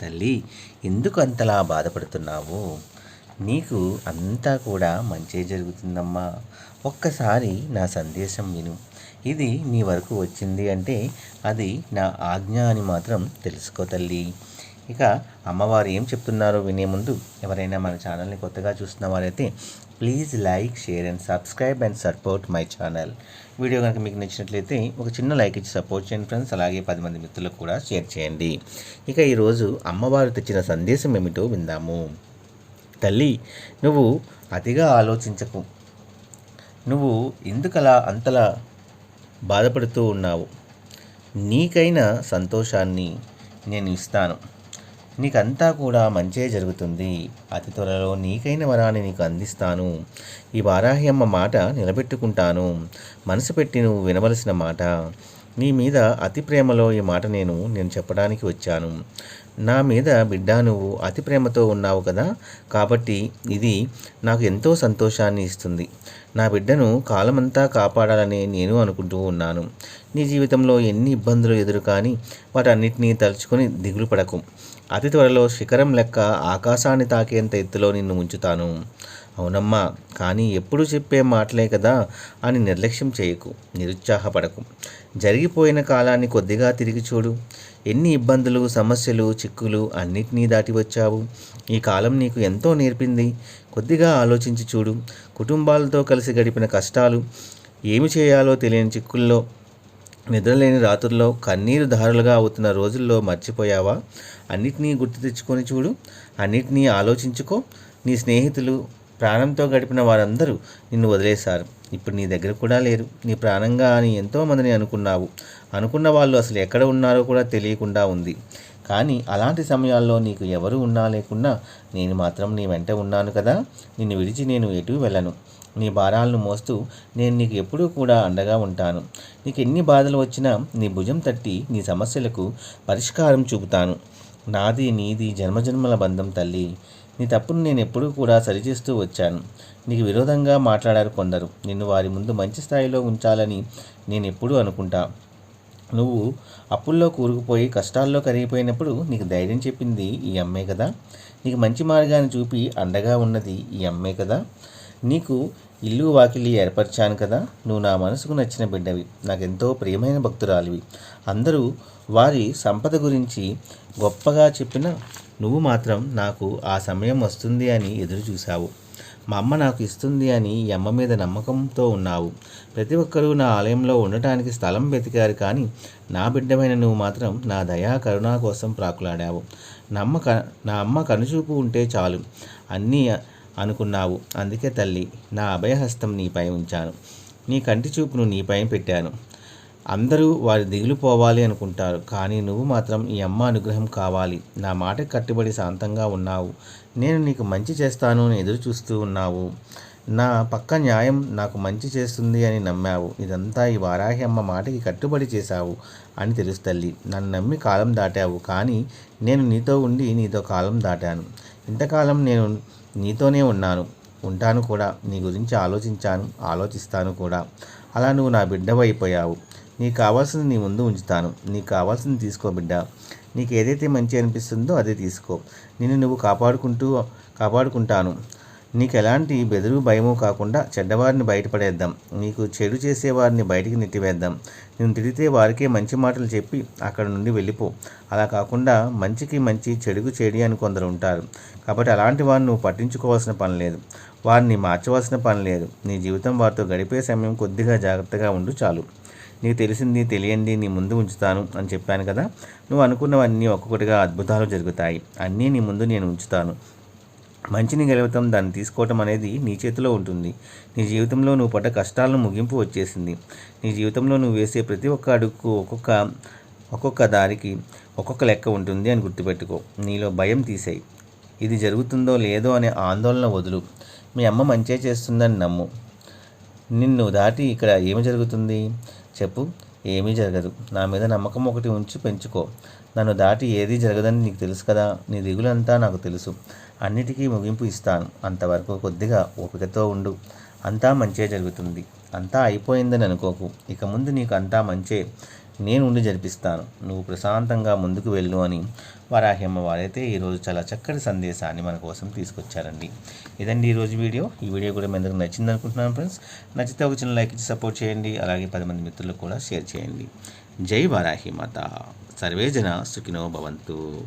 తల్లి ఎందుకు అంతలా బాధపడుతున్నావు? నీకు అంతా కూడా మంచి జరుగుతుందమ్మా. ఒక్కసారి నా సందేశం విను. ఇది నీ వరకు వచ్చింది అంటే అది నా ఆజ్ఞ అని మాత్రం తెలుసుకో తల్లి. ఇక అమ్మవారు ఏం చెప్తున్నారో వినే ముందు ఎవరైనా మన ఛానల్ని కొత్తగా చూస్తున్న వారైతే please like share and subscribe and support my channel video కనుక మీకు నచ్చినట్లయితే ఒక చిన్న లైక్ ఇచ్చి సపోర్ట్ చేయండి ఫ్రెండ్స్ అలాగే పది మంది మిత్రులకు కూడా షేర్ చేయండి. ఇక ఈరోజు అమ్మవారు తెచ్చిన సందేశం ఏమిటో విందాము. తల్లి నువ్వు అతిగా ఆలోచించకు. నువ్వు ఎందుకలా అంతలా బాధపడుతూ ఉన్నావు? నీకైన సంతోషాన్ని నేను ఇస్తాను. నీకంతా కూడా మంచే జరుగుతుంది. అతి త్వరలో నీకైన వరాన్ని నీకు అందిస్తాను. ఈ వారాహి అమ్మ మాట నిలబెట్టుకుంటాను. మనసు పెట్టి నువ్వు వినవలసిన మాట. నీ మీద అతి ప్రేమలో ఈ మాట నేను నేను చెప్పడానికి వచ్చాను. నా మీద బిడ్డ నువ్వు అతి ప్రేమతో ఉన్నావు కదా? కాబట్టి ఇది నాకు ఎంతో సంతోషాన్ని ఇస్తుంది. నా బిడ్డను కాలమంతా కాపాడాలని నేను అనుకుంటూ ఉన్నాను. నీ జీవితంలో ఎన్ని ఇబ్బందులు ఎదురు కానీ వాటన్నిటినీ తలుచుకొని దిగులు పడకు. అతి త్వరలో శిఖరం లెక్క ఆకాశాన్ని తాకేంత ఎత్తులో నిన్ను ఉంచుతాను. అవునమ్మా కానీ ఎప్పుడు చెప్పే మాటలే కదా అని నిర్లక్ష్యం చేయకు నిరుత్సాహపడకు. జరిగిపోయిన కాలాన్ని కొద్దిగా తిరిగి చూడు. ఎన్ని ఇబ్బందులు సమస్యలు చిక్కులు అన్నిటినీ దాటి వచ్చావు. ఈ కాలం నీకు ఎంతో నేర్పింది. కొద్దిగా ఆలోచించి చూడు. కుటుంబాలతో కలిసి గడిపిన కష్టాలు ఏమి చేయాలో తెలియని చిక్కుల్లో నిద్రలేని రాత్రుల్లో కన్నీరు దారులుగా అవుతున్న రోజుల్లో మర్చిపోయావా? అన్నిటినీ గుర్తు తెచ్చుకొని చూడు. అన్నిటినీ ఆలోచించుకో. నీ స్నేహితులు ప్రాణంతో గడిపిన వారందరూ నిన్ను వదిలేశారు. ఇప్పుడు నీ దగ్గర కూడా లేరు. నీ ప్రాణంగా అని ఎంతోమందిని అనుకున్నావు. అనుకున్న వాళ్ళు అసలు ఎక్కడ ఉన్నారో కూడా తెలియకుండా ఉంది. కానీ అలాంటి సమయాల్లో నీకు ఎవరు ఉన్నా లేకున్నా నేను మాత్రం నీ వెంట ఉన్నాను కదా. నిన్ను విడిచి నేను ఎటు వెళ్ళను. నీ భారాలను మోస్తూ నేను నీకు ఎప్పుడూ కూడా అండగా ఉంటాను. నీకు ఎన్ని బాధలు వచ్చినా నీ భుజం తట్టి నీ సమస్యలకు పరిష్కారం చూపుతాను. నాది నీది జన్మజన్మల బంధం తల్లి. నీ తప్పును నేను ఎప్పుడూ కూడా సరిచేస్తూ వచ్చాను. నీకు విరోధంగా మాట్లాడారు కొందరు. నిన్ను వారి ముందు మంచి స్థాయిలో ఉంచాలని నేను ఎప్పుడూ అనుకుంటా. నువ్వు అప్పుల్లో కూరుకుపోయి కష్టాల్లో కరిగిపోయినప్పుడు నీకు ధైర్యం చెప్పింది ఈ అమ్మే కదా? నీకు మంచి మార్గాన్ని చూపి అండగా ఉన్నది ఈ అమ్మే కదా? నీకు ఇల్లు వాకిలి ఏర్పరిచాను కదా నువ్వు నా మనసుకు నచ్చిన బిడ్డవి. నాకెంతో ప్రియమైన భక్తురాలివి. అందరూ వారి సంపద గురించి గొప్పగా చెప్పిన నువ్వు మాత్రం నాకు ఆ సమయం వస్తుంది అని ఎదురు చూశావు. మా అమ్మ నాకు ఇస్తుంది అని ఈ అమ్మ మీద నమ్మకంతో ఉన్నావు. ప్రతి ఒక్కరూ నా ఆలయంలో ఉండటానికి స్థలం వెతికారు కానీ నా బిడ్డమైన నువ్వు మాత్రం నా దయా కరుణా కోసం ప్రాకులాడావు. నమ్మక నా అమ్మ కనుచూపు ఉంటే చాలు. అన్నీ అనుకున్నావు. అందుకే తల్లి నా అభయహస్తం నీపై ఉంచాను. నీ కంటి చూపును నీపై పెట్టాను. అందరూ వారి దిగులు పోవాలి అనుకుంటారు కానీ నువ్వు మాత్రం ఈ అమ్మ అనుగ్రహం కావాలి. నా మాటకు కట్టుబడి శాంతంగా ఉన్నావు. నేను నీకు మంచి చేస్తాను అని ఎదురు చూస్తూ ఉన్నావు. నా పక్క న్యాయం నాకు మంచి చేస్తుంది అని నమ్మావు. ఇదంతా ఈ వారాహి అమ్మ మాటకి కట్టుబడి చేశావు అని తెలుస్తల్లి నన్ను నమ్మి కాలం దాటావు కానీ నేను నీతో ఉండి నీతో కాలం దాటాను. ఇంతకాలం నేను నీతోనే ఉన్నాను. ఉంటాను కూడా. నీ గురించి ఆలోచించాను. ఆలోచిస్తాను కూడా. అలా నువ్వు నా బిడ్డవైపోయావు. నీకు కావాల్సింది నీ ముందు ఉంచుతాను. నీకు కావాల్సింది తీసుకో బిడ్డ. నీకు ఏదైతే మంచి అనిపిస్తుందో అదే తీసుకో. నిన్ను నువ్వు కాపాడుకుంటూ కాపాడుకుంటాను. నీకు ఎలాంటి బెదురు భయము కాకుండా చెడ్డవారిని బయటపడేద్దాం. నీకు చెడు చేసేవారిని బయటికి నెట్టివేద్దాం. నేను తిడితే వారికే మంచి మాటలు చెప్పి అక్కడ నుండి వెళ్ళిపో. అలా కాకుండా మంచికి మంచి చెడుకు చెడి అని కొందరు ఉంటారు. కాబట్టి అలాంటి వారిని నువ్వు పట్టించుకోవాల్సిన పని లేదు. వారిని మార్చవలసిన పని లేదు. నీ జీవితం వారితో గడిపే సమయం కొద్దిగా జాగ్రత్తగా ఉండు చాలు. నీకు తెలిసింది తెలియంది నీ ముందు ఉంచుతాను అని చెప్పాను కదా? నువ్వు అనుకున్నవన్నీ ఒక్కొక్కటిగా అద్భుతాలు జరుగుతాయి. అన్నీ నీ ముందు నేను ఉంచుతాను. మంచిని గెలవటం దాన్ని తీసుకోవటం అనేది నీ చేతిలో ఉంటుంది. నీ జీవితంలో నువ్వు పడ్డ కష్టాలను ముగింపు వచ్చేసింది. నీ జీవితంలో నువ్వు వేసే ప్రతి ఒక్క అడుగుకు ఒక్కొక్క ఒక్కొక్క దారికి ఒక్కొక్క లెక్క ఉంటుంది అని గుర్తుపెట్టుకో. నీలో భయం తీసేయి. ఇది జరుగుతుందో లేదో అనే ఆందోళన వదులు. మీ అమ్మ మంచే చేస్తుందని నమ్ము. నిన్ను దాటి ఇక్కడ ఏమి జరుగుతుంది? చెప్పు. ఏమీ జరగదు. నా మీద నమ్మకం ఒకటి ఉంచి పెంచుకో. నన్ను దాటి ఏదీ జరగదని నీకు తెలుసు కదా. నీ దిగులంతా నాకు తెలుసు. అన్నిటికీ ముగింపు ఇస్తాను. అంతవరకు కొద్దిగా ఓపికతో ఉండు. అంతా మంచే జరుగుతుంది. అంతా అయిపోయిందని అనుకోకు. ఇక ముందు నీకు అంతా మంచే. నేను ఉండి జరిపిస్తాను. నువ్వు ప్రశాంతంగా ముందుకు వెళ్ళు అని వరాహ్యమ్మ వారైతే ఈరోజు చాలా చక్కటి సందేశాన్ని మన కోసం తీసుకొచ్చారండి. ఇదండి ఈరోజు వీడియో. ఈ వీడియో కూడా మీ అందరికి నచ్చింది అనుకుంటున్నాను ఫ్రెండ్స్. నచ్చితే ఒక చిన్న లైక్ ఇచ్చి సపోర్ట్ చేయండి. అలాగే పది మంది మిత్రులకు కూడా షేర్ చేయండి. జై వారాహి మాత. సర్వే జన సుఖినో భవంతు.